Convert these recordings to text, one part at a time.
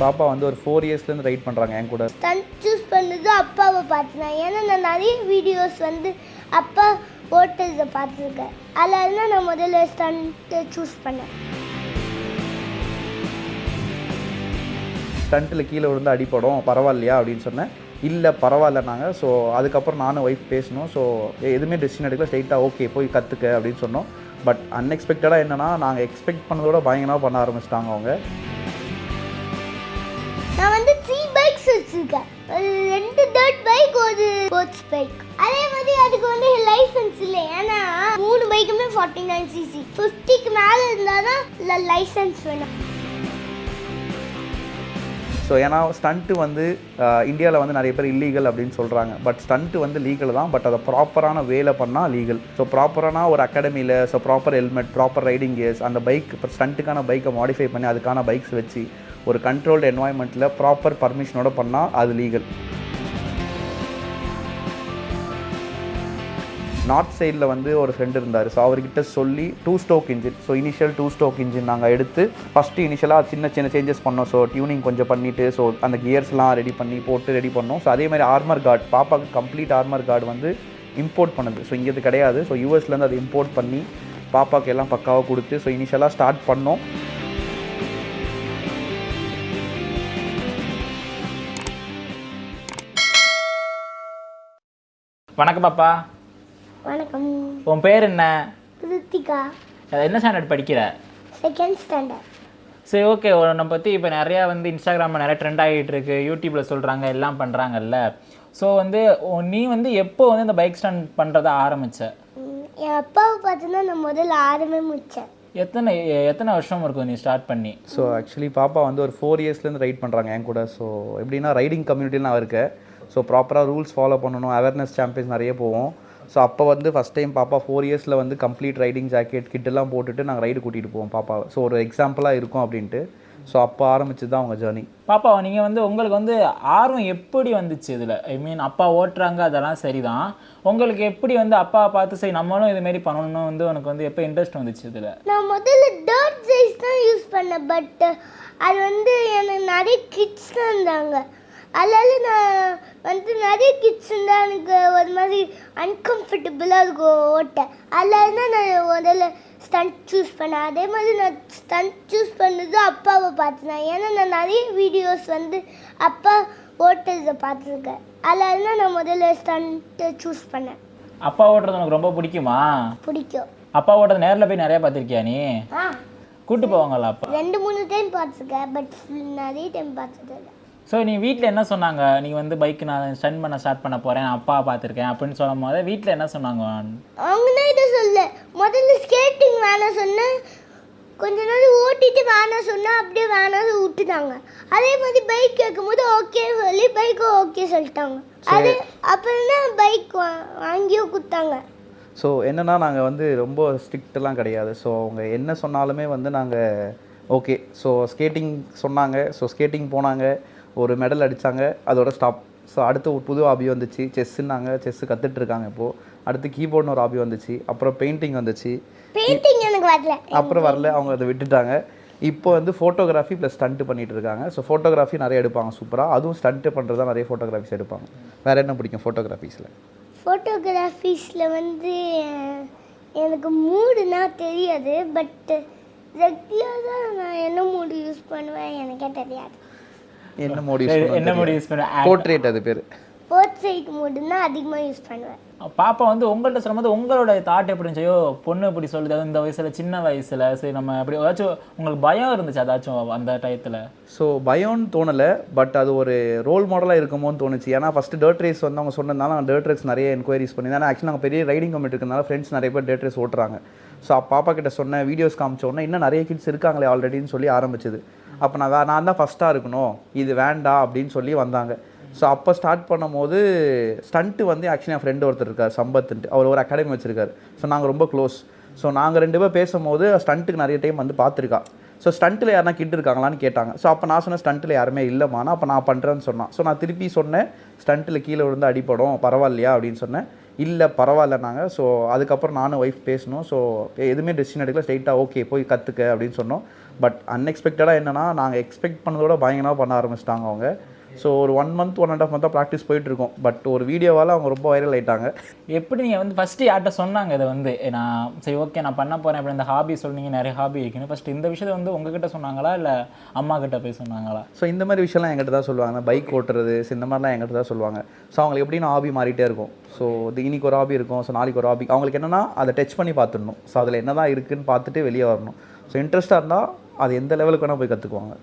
பாப்பா வந்து ஒரு ஃபோர் இயர்ஸ்லேருந்து ரைட் பண்ணுறாங்க என் கூட. ஸ்டண்ட் சூஸ் பண்ணது அப்பாவை பார்த்து தான் ஏன்னா நான் நிறைய வீடியோஸ் வந்து அப்பா ஓட்டதை பார்த்துருக்கேன். அதில் தான் நான் முதல்ல ஸ்டண்ட்டை சூஸ் பண்ணேன். ஸ்டண்ட்டில் கீழே விழுந்து அடிப்படும் பரவாயில்லையா? அப்படின்னு சொன்னேன். இல்லை பரவாயில்ல நாங்கள் ஸோ அதுக்கப்புறம் நானும் ஒய்ஃப் பேசணும் ஸோ எதுவுமே டெசிஷன் எடுக்கல. ஸ்ட்ரைட்டாக ஓகே போய் கற்றுக்க அப்படின்னு சொன்னோம். பட் அன்எக்ஸ்பெக்டடாக என்னென்னா நாங்கள் எக்ஸ்பெக்ட் பண்ணதோட பயங்கரமாக பண்ண ஆரம்பிச்சிட்டாங்க அவங்க. நான் வந்து த்ரீ பைக்ஸ் வச்சுருக்கேன். ஒரு ரெண்டு டர்ட் பைக் ஒரு ஸ்போர்ட்ஸ் பைக் அதே மாதிரி அதுக்கு வந்து லைசன்ஸ் இல்லை. ஏன்னா மூணு பைக்குமே ஃபார்ட்டி நைன் சிசி ஃபிஃப்டிக்கு மேலே இருந்தால் தான் லைசன்ஸ் வேணும். ஸோ ஏன்னா ஸ்டண்ட்டு வந்து இந்தியாவில் வந்து நிறைய பேர் இல்லீகல் அப்படின்னு சொல்கிறாங்க பட் ஸ்டண்ட்டு வந்து லீகல் தான். பட் அதை ப்ராப்பரான வேலை பண்ணால் லீகல் ஸோ ப்ராப்பரான ஒரு அகாடமியில் so proper helmet proper riding gears அந்த பைக் இப்போ ஸ்டண்ட்டுக்கான பைக்கை மாடிஃபை பண்ணி அதுக்கான பைக்ஸ் வச்சு ஒரு கண்ட்ரோல்டு என்வாயன்மெண்ட்டில் ப்ராப்பர் பர்மிஷனோட பண்ணால் அது லீகல் நார்த் சைடில் வந்து ஒரு ஃப்ரெண்டு இருந்தார். ஸோ அவர்கிட்ட சொல்லி two stroke engine so initial two stroke engine நாங்கள் எடுத்து ஃபஸ்ட்டு இனிஷியலாக சின்ன சின்ன சேஞ்சஸ் பண்ணோம். ஸோ டியூனிங் கொஞ்சம் பண்ணிவிட்டு ஸோ அந்த கியர்ஸ்லாம் ரெடி பண்ணி போட்டு ரெடி பண்ணோம். ஸோ அதே மாதிரி ஆர்மர் கார்டு பாப்பாவுக்கு கம்ப்ளீட் ஆர்மர் கார்டு வந்து இம்போர்ட் பண்ணுது. ஸோ இங்கே இது கிடையாது ஸோ யூஎஸ்லேருந்து அதை இம்போர்ட் பண்ணி பாப்பாக்கு எல்லாம் பக்காவாக கொடுத்து ஸோ இனிஷியலாக ஸ்டார்ட் பண்ணோம். வணக்கம் பாப்பா. வணக்கம். உன் பேர் என்ன? ரித்திகா. என்ன ஸ்டாண்டர்ட் படிக்கிற? செகண்ட் ஸ்டாண்டர்ட் சரி ஓகே உன்னை பற்றி இப்போ நிறையா வந்து இன்ஸ்டாகிராமில் நிறைய ட்ரெண்ட் ஆகிட்டு இருக்கு. யூடியூப்பில் சொல்கிறாங்க எல்லாம் பண்ணுறாங்கல்ல ஸோ வந்து நீ வந்து எப்போ வந்து இந்த பைக் ஸ்டாண்ட் பண்ணுறத ஆரம்பிச்ச? என் அப்பாவை பார்த்து தான் நான் முதல்ல ஆரம்பி முடித்தேன் எத்தனை எத்தனை வருஷம் இருக்கும் நீ ஸ்டார்ட் பண்ணி? ஸோ ஆக்சுவலி பாப்பா வந்து ஒரு ஃபோர் இயர்ஸ்லேருந்து ரைட் பண்ணுறாங்க என் கூட. ஸோ எப்படின்னா ரைடிங் கம்யூனிட்டியில் நான் இருக்கேன். ஸோ ப்ராப்பராக ரூல்ஸ் ஃபாலோ பண்ணணும். அவேர்னஸ் சாம்பியன்ஸ் நிறைய போவோம். ஸோ அப்போ வந்து ஃபஸ்ட் டைம் பாப்பா ஃபோர் இயர்ஸில் வந்து கம்ப்ளீட் ரைடிங் ஜாக்கெட் கிட்டெல்லாம் போட்டுட்டு நாங்கள் ரைடு கூட்டிகிட்டு போவோம் பாப்பாவை ஸோ ஒரு எக்ஸாம்பிளாக இருக்கும் அப்படின்ட்டு. ஸோ அப்போ ஆரம்பிச்சது தான் அவங்க ஜேர்னி பாப்பா நீங்கள் வந்து உங்களுக்கு வந்து ஆர்வம் எப்படி வந்துச்சு இதில்? ஐ மீன் அப்பா ஓட்டுறாங்க அதெல்லாம் சரிதான். உங்களுக்கு எப்படி வந்து அப்பாவை பார்த்து சரி நம்மளும் இதுமாரி பண்ணணும்னு வந்து உனக்கு வந்து எப்போ இன்ட்ரெஸ்ட் வந்துச்சு இதில்? நான் முதல்ல டர்ட் சைஸ் தான் யூஸ் பண்ணேன் பட் அது வந்து எனக்கு நிறைய கிட்ஸ் தான் இருந்தாங்க. அதனால நான் வந்து நிறைய கிட்ஸ் இருந்தால் எனக்கு ஒரு மாதிரி அன்கம்ஃபர்டபுளாக இருக்கும் ஓட்ட. அதனால தான் நான் முதல்ல ஸ்டண்ட் சூஸ் பண்ணேன். அதே மாதிரி நான் ஸ்டண்ட் சூஸ் பண்ணது அப்பாவை பார்த்து தான் ஏன்னா நான் நிறைய வீடியோஸ் வந்து அப்பா ஓட்டதை பார்த்துருக்கேன். அதனால தான் நான் முதல்ல ஸ்டண்ட்டை சூஸ் பண்ணேன். அப்பா ஓட்டுறது உனக்கு ரொம்ப பிடிக்குமா? பிடிக்கும். அப்பா ஓட்டுறது நேரில் போய் நிறைய பார்த்துருக்கியா நீ? ஆ. கூட்டு போவாங்களா அப்பா? ரெண்டு மூணு டைம் பார்த்துருக்கேன் பட் நிறைய டைம் பார்த்தது இல்லை ஸோ நீ வீட்டில் என்ன சொன்னாங்க? நீ வந்து பைக் நான் ஸ்டன் பண்ண ஸ்டார்ட் பண்ண போகிறேன் அப்பா பார்த்துருக்கேன் அப்படின்னு சொல்லும் போது வீட்டில் என்ன சொன்னாங்க? அவங்க தான் இதை சொல்ல முதல்ல ஸ்கேட்டிங் வேணாம் சொன்னேன் கொஞ்ச நாள் ஓட்டிட்டு வேணாம் சொன்னால் அப்படியே வேணாம் விட்டுட்டாங்க. அதே மாதிரி பைக் கேட்கும்போது ஓகே சொல்லி பைக்கும் ஓகே சொல்லிட்டாங்க. அது அப்புறம் தான் பைக் வாங்கியும் கொடுத்தாங்க. ஸோ என்னென்னா நாங்கள் வந்து ரொம்ப ஸ்ட்ரிக்டெல்லாம் கிடையாது. ஸோ அவங்க என்ன சொன்னாலுமே வந்து நாங்கள் ஓகே ஸோ ஸ்கேட்டிங் சொன்னாங்க. ஸோ ஸ்கேட்டிங் போனாங்க. ஒரு மெடல் அடித்தாங்க அதோட ஸ்டாப் ஸோ அடுத்து ஒரு புது ஹாபி வந்துச்சு. செஸ்ஸுன்னாங்க செஸ்ஸு கற்றுட்டு இருக்காங்க இப்போது அடுத்து கீபோர்டுன்னு ஒரு ஹாபி வந்துச்சு. அப்புறம் பெயிண்டிங் வந்துச்சு. பெயிண்டிங் எனக்கு வரல. அப்புறம் வரல. அவங்க அதை விட்டுட்டாங்க. இப்போ வந்து ஃபோட்டோகிராஃபி ப்ளஸ் ஸ்டண்ட்டு பண்ணிட்டு இருக்காங்க. ஸோ ஃபோட்டோகிராஃபி நிறைய எடுப்பாங்க. சூப்பராக அதுவும் ஸ்டண்ட்டு பண்ணுறது தான் நிறைய ஃபோட்டோகிராஃபிஸ் எடுப்பாங்க. வேறு என்ன பிடிக்கும் ஃபோட்டோகிராஃபிஸில் ஃபோட்டோகிராஃபிஸில் வந்து எனக்கு மூடுனா தெரியாது. பட் ரெகுலராக நான் என்ன மூடு யூஸ் பண்ணுவேன்? எனக்கே தெரியாது. என்ன மோடி என்ன முடி யூஸ் பண்ண போர்ட்ரேட் அது பேர். போர்ட்ரேட் மூடுனா அதிகமாக யூஸ் பண்ணுவேன் பாப்பா வந்து உங்கள்கிட்ட சொல்லும்போது உங்களோட தாட் எப்படி இருந்துச்சு? பொண்ணு இப்படி சொல்லுது. இந்த வயசில் சின்ன வயசில். சரி நம்ம அப்படி ஏதாச்சும் உங்களுக்கு பயம் இருந்துச்சு அதாச்சும் அந்த டயத்தில் ஸோ பயம்னு தோணலை பட் அது ஒரு ரோல் மாடலாக இருக்குமோன்னு தோணுச்சு. ஏன்னா ஃபஸ்ட்டு டர்ட் ரேஸ் வந்து அவங்க சொன்னதுனால நான் டர்ட் ரேஸ் நிறைய என்கொயரிஸ் பண்ணி ஏன்னா ஆக்சுவலி நாங்கள் பெரிய ரைடிங் கமிட்டி இருக்கனால ஃப்ரெண்ட்ஸ் நிறைய பேர் டர்ட் ரேஸ் ஓட்டுறாங்க. ஸோ பாப்பா கிட்ட சொன்ன வீடியோஸ் காமிச்சோன்னே இன்னும் நிறைய கிட்ஸ் இருக்காங்களே ஆல்ரெடின்னு சொல்லி ஆரம்பிச்சது. அப்போ நான் வே- நான் தான் ஃபஸ்ட்டாக இருக்கணும். இது வேண்டாம் அப்படின்னு சொல்லி வந்தாங்க. ஸோ அப்போ ஸ்டார்ட் பண்ணும்போது ஸ்டண்ட்டு வந்து ஆக்சுவலி என் ஃப்ரெண்டு ஒருத்தர் இருக்கார் சம்பத்துன்ட்டு. அவர் ஒரு அகாடமி வச்சுருக்காரு. ஸோ நாங்கள் ரொம்ப க்ளோஸ் ஸோ நாங்கள் ரெண்டு பேர் பேசும்போது ஸ்டண்ட்டுக்கு நிறைய டைம் வந்து பார்த்துருக்கா. ஸோ ஸ்டண்ட்டில் யாருனா கிட் இருக்காங்களான்னு கேட்டாங்க. ஸோ அப்போ நான் சொன்னேன் ஸ்டண்ட்டில் யாருமே இல்லைமானா அப்போ நான் பண்ணுறேன்னு சொன்னான். ஸோ நான் திருப்பி சொன்னேன் ஸ்டண்ட்டில் கீழே விழுந்து அடிப்படும் பரவாயில்லையா அப்படின்னு சொன்னேன். இல்லை பரவாயில்லனாங்க ஸோ அதுக்கப்புறம் நானும் ஒய்ஃப் பேசணும். ஸோ எதுவுமே டெசிஷன் எடுக்கல. ஸ்ட்ரெயிட்டாக ஓகே போய் கற்றுக்க அப்படின்னு சொன்னோம். பட் அன்எக்ஸ்பெக்டடாக என்னென்னா நாங்கள் எக்ஸ்பெக்ட் பண்ணதோட பயங்கரமாக பண்ண ஆரம்பிச்சிட்டாங்க அவங்க. ஸோ ஒரு one month one and half மந்த்தாக practice போயிட்டுருக்கோம். பட் ஒரு வீடியோவால் அவங்க ரொம்ப வைரல் ஆயிட்டாங்க. எப்படி நீங்கள் வந்து ஃபஸ்ட்டு யார்கிட்ட சொன்னாங்க இதை வந்து? நான் சரி ஓகே நான் பண்ண போகிறேன் அப்படி இந்த ஹாபி சொன்னீங்க நிறைய ஹாபி இருக்குன்னு ஃபஸ்ட்டு இந்த விஷயத்தை வந்து உங்ககிட்ட சொன்னாங்க இல்லை அம்மா கிட்ட போய் சொன்னாங்களா? ஸோ இந்த மாதிரி விஷயம்லாம் என்கிட்ட தான் சொல்லுவாங்க. பைக் ஓட்டுறது இந்த மாதிரிலாம் என்கிட்ட தான் சொல்லுவாங்க. ஸோ அவங்களுக்கு எப்படின்னு ஹாபி மாறிட்டே இருக்கும். ஸோ இது இன்னைக்கு ஒரு ஹாபி இருக்கும். ஸோ நாளைக்கு ஒரு ஹாபி அவங்களுக்கு என்னென்னா அதை டச் பண்ணி பார்த்துடணும். ஸோ அதில் என்ன தான் இருக்குன்னு பார்த்துட்டு வெளியே வரணும். ஸோ இன்ட்ரெஸ்ட்டாக இருந்தால் அது எந்த லெவலுக்கு வேணால் போய் கற்றுக்குவாங்க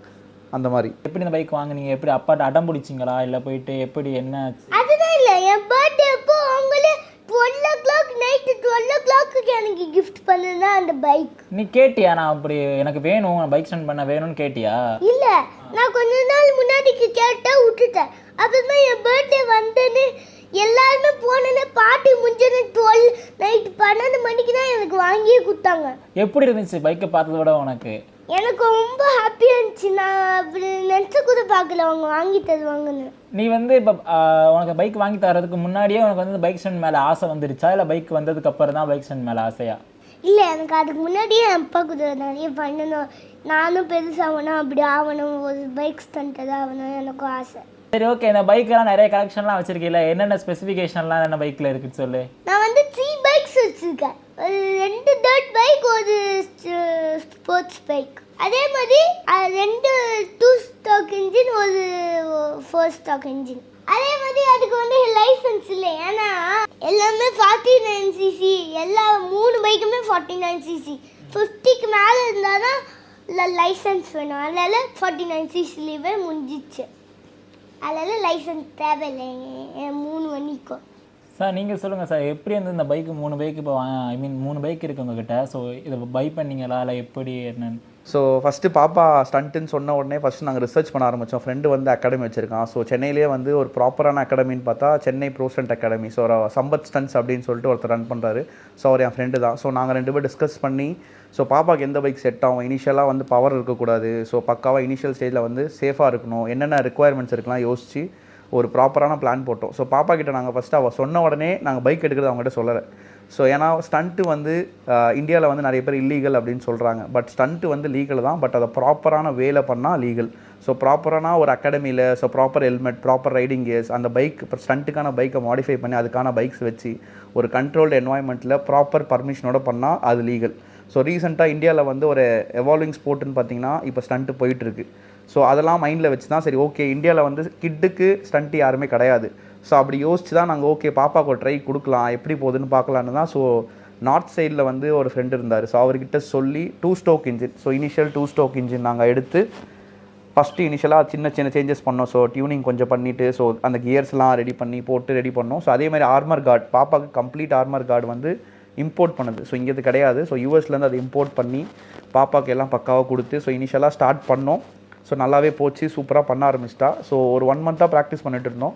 அந்த மாதிரி. எப்படி இந்த பைக் வாங்குனீங்க? எப்படி அப்பாட்ட அடம் பிடிச்சிங்களா? இல்லை போயிட்டு எப்படி என்ன? அதுதான் இல்லை என் பர்த்டே அப்போ அவங்களே twelve o'clock night twelve ஓ கிளாக்கு எனக்கு கிஃப்ட் பண்ணதுனா அந்த பைக் நீ கேட்டியா? நான் அப்படி எனக்கு வேணும் நான் பைக் ஸ்டாண்ட் பண்ண வேணும்னு கேட்டியா? இல்ல நான் கொஞ்ச நாள் முன்னாடிக்கு கேட்டேன் விட்டுட்டேன். அப்புறமா என் பர்த்டே வந்தேன்னு எல்லாருமே போனேன்னு பாட்டி முடிஞ்சது டுவெல் நைட் பன்னெண்டு மணிக்கு தான் எனக்கு வாங்கியே கொடுத்தாங்க. எப்படி இருந்துச்சு பைக்கை பார்த்தத விட உனக்கு? எனக்கு ரொம்ப ஹாப்பியாக இருந்துச்சு நான் அப்படி நினச்ச கூட பார்க்கல. அவங்க வாங்கி தருவாங்கன்னு. நீ வந்து இப்போ உனக்கு பைக் வாங்கி தரதுக்கு முன்னாடியே உனக்கு வந்து பைக் ஸ்டாண்ட் மேலே ஆசை வந்துருச்சா? இல்லை பைக் வந்ததுக்கு அப்புறம் தான் பைக் ஸ்டாண்ட் மேலே ஆசையா? இல்லை எனக்கு அதுக்கு முன்னாடியே என் அப்பா கூட நிறைய பண்ணணும். நானும் பெருசாகணும் அப்படி ஆகணும். ஒரு பைக் ஸ்டண்ட் ஆகணும். எனக்கும் ஆசை. சரி ஓகே இந்த பைக்கெல்லாம் நிறைய கலெக்ஷன்லாம் வச்சிருக்கீல்ல என்னென்ன ஸ்பெசிஃபிகேஷன்லாம் என்ன பைக்கில் இருக்குன்னு சொல்லு. நான் வந்து த்ரீ பைக்ஸ் வச்சுருக்கேன். ஒரு ரெண்டு டர்ட் பைக் ஒரு ஸ்போர்ட்ஸ் பைக் அதே மாதிரி ரெண்டு டூ ஸ்டாக் இன்ஜின் ஒரு ஃபோர் ஸ்டாக் இன்ஜின் அதே மாதிரி அதுக்கு வந்து லைசன்ஸ் இல்லை. ஏன்னா எல்லாமே ஃபார்ட்டி நைன் சிசி எல்லா மூணு பைக்குமே ஃபார்ட்டி நைன் சிசி ஃபிஃப்டிக்கு மேலே இருந்தால் தான் லைசன்ஸ் வேணும். அதனால ஃபார்ட்டி நைன் சிசிலேயே முடிஞ்சிச்சு அதெல்லாம் லைசன்ஸ் தேவையில்லை மூணு வண்டிக்கும் சார் நீங்கள் சொல்லுங்கள் சார் எப்படி வந்து இந்த பைக்கு மூணு பைக் இப்போ ஐ மீன் மூணு பைக் இருக்கு உங்ககிட்ட. ஸோ இதை பை பண்ணீங்களா? இல்லை எப்படி என்னன்னு? ஸோ ஃபஸ்ட்டு பாப்பா ஸ்டண்ட்டுன்னு சொன்ன உடனே ஃபஸ்ட்டு நாங்கள் ரிசர்ச் பண்ண ஆரம்பித்தோம் ஃப்ரெண்டு வந்து அகாடமி வச்சுருக்கான். ஸோ சென்னையிலேயே வந்து ஒரு ப்ராப்பரான அகாடமின்னு பார்த்தா Chennai bro stunt academy so Sampath stunts அப்படின்னு சொல்லிட்டு ஒருத்தர் ரன் பண்ணுறாரு ஸோ அவர் என் ஃப்ரெண்டு தான். ஸோ நாங்கள் ரெண்டு பேரும் டிஸ்கஸ் பண்ணி ஸோ பாப்பாவுக்கு எந்த பைக் செட் ஆகும் இனிஷியலாக வந்து பவர் இருக்கக்கூடாது. ஸோ பக்காவாக இனிஷியல் ஸ்டேஜில் வந்து சேஃபாக இருக்கணும். என்னென்ன ரெக்குவயர்மெண்ட்ஸ் இருக்கலாம் யோசிச்சு ஒரு ப்ராப்பரான பிளான் போட்டோம். ஸோ பாப்பா கிட்ட நாங்கள் ஃபஸ்ட்டு அவள் சொன்ன உடனே நாங்கள் பைக் எடுக்கிறது அவங்ககிட்ட சொல்லலை. ஸோ ஏன்னா ஸ்டண்ட்டு வந்து இந்தியாவில் வந்து நிறைய பேர் இல்லீகல் அப்படின்னு சொல்கிறாங்க பட் ஸ்டண்ட்டு வந்து லீகல் தான். பட் அதை ப்ராப்பரான வேலை பண்ணால் லீகல் ஸோ ப்ராப்பரான ஒரு அகாடமியில் so proper helmet proper riding gears அந்த பைக் இப்போ ஸ்டண்ட்டுக்கான பைக்கை மாடிஃபை பண்ணி அதுக்கான பைக்ஸ் வச்சு ஒரு கண்ட்ரோல்டு என்வாயன்மெண்ட்டில் ப்ராப்பர் பர்மிஷனோட பண்ணால் அது லீகல் ஸோ ரீசெண்டாக இந்தியாவில் வந்து ஒரு எவால்விங் ஸ்போர்ட்னு பார்த்தீங்கன்னா இப்போ ஸ்டண்ட்டு போயிட்டுருக்கு. ஸோ அதெல்லாம் மைண்டில் வச்சு தான் சரி ஓகே இந்தியாவில் வந்து கிட்டுக்கு ஸ்டண்ட்டு யாருமே கிடையாது. ஸோ அப்படி யோசிச்சு தான் நாங்கள் ஓகே பாப்பாவுக்கு ஒரு ட்ரை கொடுக்கலாம் எப்படி போகுதுன்னு பார்க்கலான்னு தான் ஸோ நார்த் சைடில் வந்து ஒரு ஃப்ரெண்டு இருந்தார். ஸோ அவர்கிட்ட சொல்லி two stroke engine so initial two stroke engine நாங்கள் எடுத்து ஃபஸ்ட்டு இனிஷியலாக சின்ன சின்ன சேஞ்சஸ் பண்ணோம். ஸோ டியூனிங் கொஞ்சம் பண்ணிவிட்டு ஸோ அந்த கியர்ஸ்லாம் ரெடி பண்ணி போட்டு ரெடி பண்ணோம். ஸோ அதே மாதிரி ஆர்மர் கார்டு பாப்பாவுக்கு கம்ப்ளீட் ஆர்மர் கார்டு வந்து இம்போர்ட் பண்ணுது. ஸோ இங்கே கிடையாது. ஸோ யூஎஸ்லேருந்து அதை இம்போர்ட் பண்ணி பாப்பாவுக்கு எல்லாம் பக்காவாக கொடுத்து ஸோ இனிஷியலாக ஸ்டார்ட் பண்ணோம். ஸோ நல்லாவே போச்சு. சூப்பராக பண்ண ஆரம்பிச்சிட்டா. ஸோ ஒரு ஒன் மந்த்தாக ப்ராக்டிஸ் பண்ணிட்டு இருந்தோம்.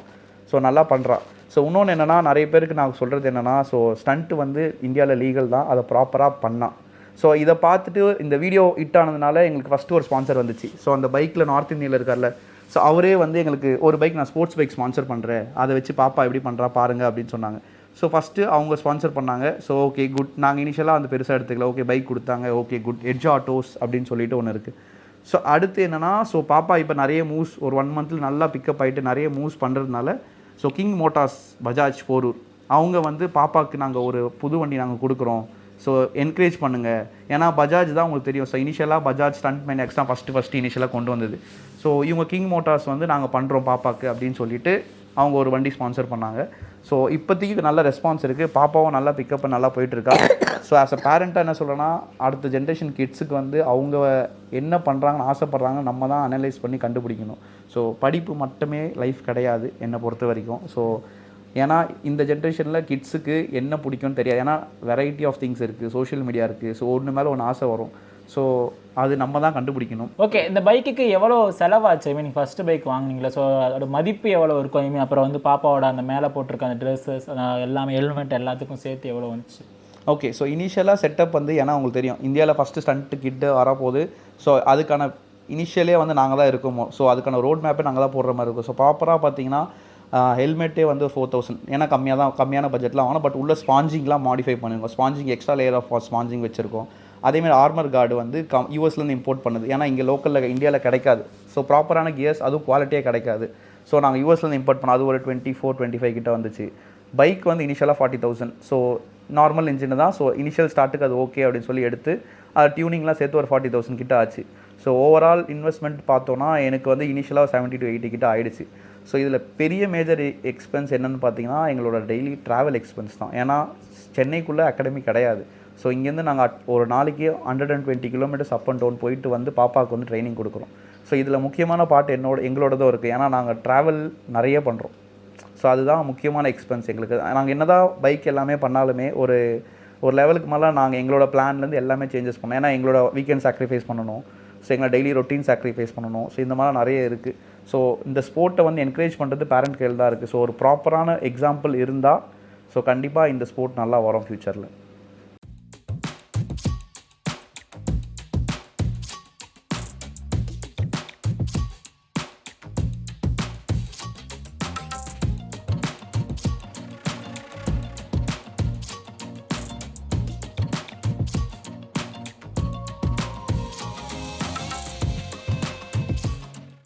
ஸோ நல்லா பண்ணுறா ஸோ இன்னொன்று என்னென்னா நிறைய பேருக்கு நான் சொல்கிறது என்னென்னா ஸோ ஸ்டண்ட்டு வந்து இந்தியாவில் லீகல் தான். அதை ப்ராப்பராக பண்ணான் ஸோ இதை பார்த்துட்டு இந்த வீடியோ ஹிட் ஆனதுனால எங்களுக்கு ஃபஸ்ட்டு ஒரு ஸ்பான்சர் வந்துச்சு. ஸோ அந்த பைக்கில் நார்த் இந்தியாவில் இருக்கார்ல. ஸோ அவரே வந்து எங்களுக்கு ஒரு பைக் நான் ஸ்போர்ட்ஸ் பைக் ஸ்பான்சர் பண்ணுறேன் அதை வச்சு பாப்பா எப்படி பண்ணுறா பாருங்க அப்படின்னு சொன்னாங்க. ஸோ ஃபஸ்ட்டு அவங்க ஸ்பான்சர் பண்ணாங்க. ஸோ ஓகே குட் நாங்கள் இனிஷியலாக அந்த பெருசாக எடுத்துக்கல. ஓகே பைக் கொடுத்தாங்க. ஓகே குட் எட்ஜ் ஆட்டோஸ் அப்படின்னு சொல்லிட்டு ஒன்று இருக்குது ஸோ அடுத்து என்னென்னா ஸோ பாப்பா இப்போ நிறைய மூவ்ஸ் ஒரு ஒன் மந்தில் நல்லா பிக்கப் ஆகிட்டு நிறைய மூவ்ஸ் பண்ணுறதுனால so king motors Bajaj Porur அவங்க வந்து பாப்பாவுக்கு நாங்கள் ஒரு புது வண்டி நாங்கள் கொடுக்குறோம். ஸோ என்கரேஜ் பண்ணுங்கள் ஏன்னா பஜாஜ் தான் உங்களுக்கு தெரியும். ஸோ இனிஷியலாக பஜாஜ் ஸ்டண்ட் மேன் தான் ஃபஸ்ட்டு ஃபஸ்ட்டு இனிஷியலாக கொண்டு வந்தது. ஸோ இவங்க கிங் மோட்டார்ஸ் வந்து நாங்கள் பண்ணுறோம் பாப்பாவுக்கு அப்படின்னு சொல்லிட்டு அவங்க ஒரு வண்டி ஸ்பான்சர் பண்ணாங்க. ஸோ இப்போதைக்கு நல்ல ரெஸ்பான்ஸ் இருக்குது பாப்பாவும் நல்லா பிக்கப் நல்லா போயிட்டுருக்கா. ஸோ ஆஸ் அ பேரண்ட்டாக என்ன சொல்லணும்னா அடுத்த ஜென்ரேஷன் கிட்ஸுக்கு வந்து அவங்க என்ன பண்ணுறாங்கன்னு ஆசைப்பட்றாங்க நம்ம தான் அனலைஸ் பண்ணி கண்டுபிடிக்கணும். ஸோ படிப்பு மட்டுமே லைஃப் கிடையாது என்னை பொறுத்த வரைக்கும். ஸோ ஏன்னா இந்த ஜென்ரேஷனில் கிட்ஸுக்கு என்ன பிடிக்கும்னு தெரியாது. ஏன்னா வெரைட்டி ஆஃப் திங்ஸ் இருக்குது சோஷியல் மீடியா இருக்குது ஸோ ஒன்று மேலே ஒன்று ஆசை வரும். ஸோ அது நம்ம தான் கண்டுபிடிக்கணும். ஓகே இந்த பைக்குக்கு எவ்வளோ செலவாச்சு? ஐ மீன் ஃபஸ்ட்டு பைக் வாங்குனீங்களா? ஸோ அதோட மதிப்பு எவ்வளோ இருக்கும்? ஐ மீன் அப்புறம் வந்து பாப்பாவோட அந்த மேலே போட்டிருக்க அந்த ட்ரெஸ்ஸஸ் எல்லாமே ஹெல்மெட் எல்லாத்துக்கும் சேர்த்து எவ்வளோ வந்துச்சு? ஓகே ஸோ இனிஷியலாக செட்டப் வந்து ஏன்னா உங்களுக்கு தெரியும் இந்தியாவில் ஃபஸ்ட்டு ஸ்டண்ட்டு கிட்டு வரப்போகுது. ஸோ அதுக்கான இனிஷியலே வந்து நாங்கள் தான் இருக்கோமோ? ஸோ அதுக்கான ரோட் மேப்பை நாங்கள் தான் போடுற மாதிரி இருக்கும். ஸோ ப்ராப்பராக பார்த்தீங்கன்னா ஹெல்மெட்டே வந்து ஃபோர் தௌசண்ட் ஏன்னா கம்மியாக தான் கம்மியான பட்ஜெட்டில் வாங்கணும். பட் உள்ள ஸ்பாஞ்சிங்லாம் மாடிஃபை பண்ணுவோம் sponging extra layer of sponging வச்சுருக்கோம். அதேமாதிரி ஆர்மர் கார்டு வந்து கம் யூஎஸ்லேருந்து இம்போர்ட் பண்ணுது. ஏன்னா இங்கே லோக்கலில் இந்தியாவில் கிடைக்காது. ஸோ ப்ராப்பரான கியர்ஸ் அதுவும் குவாலிட்டியே கிடைக்காது. ஸோ நாங்கள் யூஎஸ்லேருந்து இம்போர்ட் பண்ணோம். அது ஒரு டுவெண்ட்டி ஃபோர் டுவெண்ட்டி ஃபைவ் கிட்ட வந்துச்சு. பைக் வந்து இனிஷியலாக forty thousand so normal engine தான். ஸோ இனிஷியல் ஸ்டார்ட்டுக்கு அது ஓகே அப்படின்னு சொல்லி எடுத்து அது டியூனிங்லாம் சேர்த்து ஒரு ஃபார்ட்டி தௌசண்ட் கிட்ட ஆச்சு. ஸோ ஓவரால் இன்வெஸ்ட்மெண்ட் பார்த்தோன்னா எனக்கு வந்து இனிஷியலாக செவன்ட்டி டு எயிட்டி கிட்ட ஆயிடுச்சு. ஸோ இதில் பெரிய மேஜர் எக்ஸ்பென்ஸ் என்னென்னு பார்த்தீங்கன்னா எங்களோட டெய்லி ட்ராவல் எக்ஸ்பென்ஸ் தான். ஏன்னா சென்னைக்குள்ளே அகாடமி கிடையாது. ஸோ இங்கேருந்து நாங்கள் ஒரு நாளைக்கு hundred and twenty kilometres up and down போயிட்டு வந்து பாப்பாவுக்கு வந்து ட்ரைனிங் கொடுக்குறோம். ஸோ இதில் முக்கியமான பாட்டு என்னோட எங்களோடதும் இருக்குது ஏன்னா நாங்கள் ட்ராவல் நிறைய பண்ணுறோம் ஸோ அதுதான் முக்கியமான எக்ஸ்பென்ஸ் எங்களுக்கு. நாங்கள் என்னதான் பைக் எல்லாமே பண்ணாலுமே ஒரு ஒரு லெவலுக்கு மேலே நாங்கள் எங்களோட பிளான்லேருந்து எல்லாமே சேஞ்சஸ் பண்ணோம். ஏன்னா எங்களோட வீக்கெண்ட் சாக்ரிஃபைஸ் பண்ணணும். ஸோ எங்களை டெய்லி ரொட்டீன் சாக்ரிஃபைஸ் பண்ணணும். ஸோ இந்த மாதிரி நிறைய இருக்குது ஸோ இந்த ஸ்போர்ட்டை வந்து என்கரேஜ் பண்ணுறது பேரண்ட் கையில் தான் இருக்குது ஸோ ஒரு ப்ராப்பரான எக்ஸாம்பிள் இருந்தால் ஸோ கண்டிப்பாக இந்த ஸ்போர்ட் நல்லா வரும் ஃப்யூச்சரில்